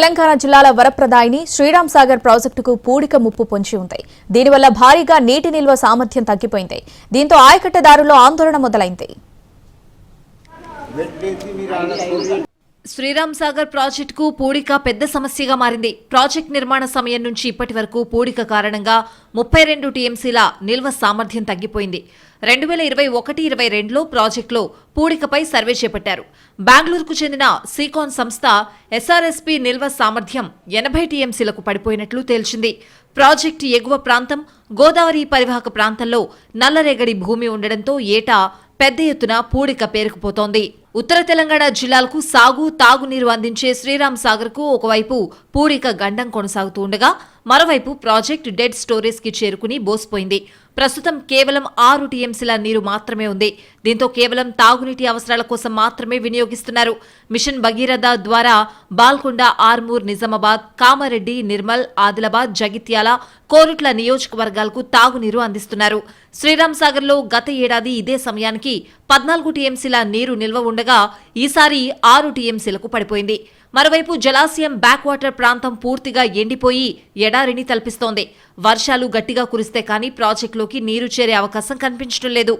తెలంగాణ జిల్లాల వరప్రదాయిని శ్రీరామ్ సాగర్ ప్రాజెక్టుకు పూడిక ముప్పు పొంచి ఉంది దీనివల్ల భారీగా నీటి నిల్వ సామర్థ్యం తగ్గిపోయింది. దీంతో ఆయకట్టదారుల్లో ఆందోళన మొదలైంది. శ్రీరామ్ సాగర్ ప్రాజెక్టుకు పూడిక పెద్ద సమస్యగా మారింది. ప్రాజెక్ట్ నిర్మాణ సమయం నుంచి ఇప్పటి వరకు పూడిక కారణంగా ముప్పై రెండు టీఎంసీల నిల్వ సామర్థ్యం తగ్గిపోయింది. రెండు వేల ఇరవై ఒకటి ఇరవై రెండులో ప్రాజెక్టులో పూడికపై సర్వే చేపట్టారు. బెంగళూరుకు చెందిన సీకాన్ సంస్థ ఎస్ఆర్ఎస్పీ నిల్వ సామర్థ్యం ఎనభై టీఎంసీలకు పడిపోయినట్లు తేల్చింది. ప్రాజెక్టు ఎగువ ప్రాంతం గోదావరి పరివాహక ప్రాంతంలో నల్లరేగడి భూమి ఉండడంతో ఏటా పెద్ద ఎత్తున పూడిక పేరుకుపోతోంది. ఉత్తర తెలంగాణ జిల్లాలకు సాగు తాగునీరు అందించే శ్రీరామ్ సాగర్కు ఒకవైపు పూరిక గండం కొనసాగుతూ ఉండగా మరోవైపు ప్రాజెక్ట్ డెడ్ స్టోరేజ్కి చేరుకుని బోసిపోయింది. ప్రస్తుతం కేవలం ఆరు టీఎంసీల నీరు మాత్రమే ఉంది. దీంతో కేవలం తాగునీటి అవసరాల కోసం మాత్రమే వినియోగిస్తున్నారు. మిషన్ భగీరథ ద్వారా బాల్కొండ ఆర్మూర్ నిజామాబాద్ కామారెడ్డి నిర్మల్ ఆదిలాబాద్ జగిత్యాల కోరుట్ల నియోజకవర్గాలకు తాగునీరు అందిస్తున్నారు. శ్రీరామ్ సాగర్లో గత ఏడాది ఇదే సమయానికి పద్నాలుగు టీఎంసీల నీరు నిల్వ ఉండగా ఈసారి ఆరు టీఎంసీలకు పడిపోయింది. మరోవైపు జలాశయం బ్యాక్ వాటర్ ప్రాంతం పూర్తిగా ఎండిపోయి ఎడారిని తలపిస్తోంది. వర్షాలు గట్టిగా కురిస్తే కానీ ప్రాజెక్టులోకి నీరు చేరే అవకాశం కనిపించడం లేదు.